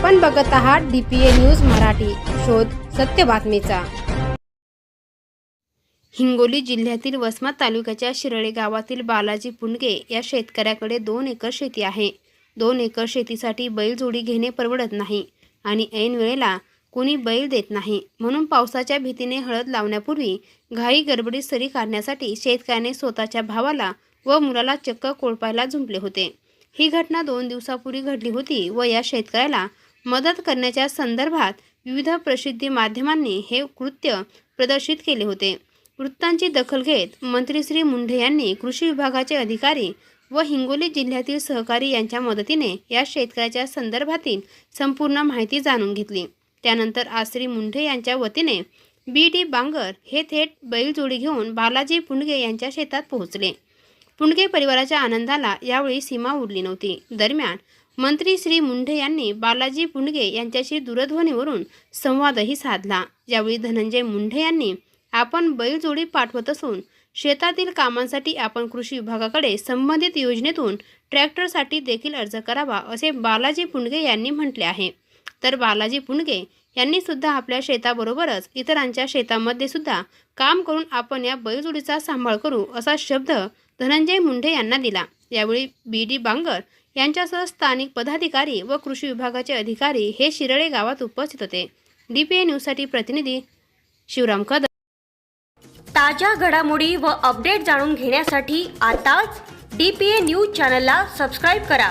आपण बघत आहात डीपीए न्यूज मराठी. शोध सत्य बातमीचा. हिंगोली जिल्ह्यातील वसमत तालुक्याच्या शिरळे गावातील बालाजी पुंडगे या शेतकऱ्याकडे दोन एकर शेती आहे. दोन एकर शेतीसाठी बैलजोडी घेणे परवडत नाही आणि ऐन वेळेला कोणी बैल देत नाही. म्हणून पावसाच्या भीतीने हळद लावण्यापूर्वी घाई गडबडीत सरी काढण्यासाठी शेतकऱ्याने स्वतःच्या भावाला व मुलाला चक्क कोळपायला झुंपले होते. ही घटना दोन दिवसापूर्वी घडली होती व या शेतकऱ्याला मदत करण्याच्या संदर्भात विविध प्रसिद्धी माध्यमांनी हे कृत्य प्रदर्शित केले होते. वृत्तांची दखल घेत मंत्री श्री मुंढे यांनी कृषी विभागाचे अधिकारी व हिंगोली जिल्ह्यातील सहकारी यांच्या मदतीने या शेतकऱ्याच्या संदर्भातील संपूर्ण माहिती जाणून घेतली. त्यानंतर आज श्री मुंढे यांच्या वतीने बी डी बांगर हे थेट बैलजोडी घेऊन बालाजी पुंडगे यांच्या शेतात पोहोचले. पुंडगे परिवाराच्या आनंदाला यावेळी सीमा उरली नव्हती. दरम्यान मंत्री श्री मुंढे यांनी बालाजी पुंडगे यांच्याशी दूरध्वनीवरून संवादही साधला. यावेळी धनंजय मुंढे यांनी आपण बैलजोडी पाठवत असून शेतातील कामांसाठी आपण कृषी विभागाकडे संबंधित योजनेतून ट्रॅक्टरसाठी देखील अर्ज करावा असे बालाजी पुंडगे यांनी म्हटले आहे. तर बालाजी पुंडगे यांनी सुद्धा आपल्या शेताबरोबरच इतरांच्या शेतामध्ये सुद्धा काम करून आपण या बैलजोडीचा सांभाळ करू असा शब्द धनंजय मुंढे यांना दिला. यावेळी बी डी बांगर यांच्यासह स्थानिक पदाधिकारी व कृषी विभागाचे अधिकारी हे शिरळे गावात उपस्थित होते. डी पी ए न्यूजसाठी प्रतिनिधी शिवराम कदम. ताज्या घडामोडी व अपडेट जाणून घेण्यासाठी आताच डी पी ए न्यूज चॅनलला सबस्क्राईब करा.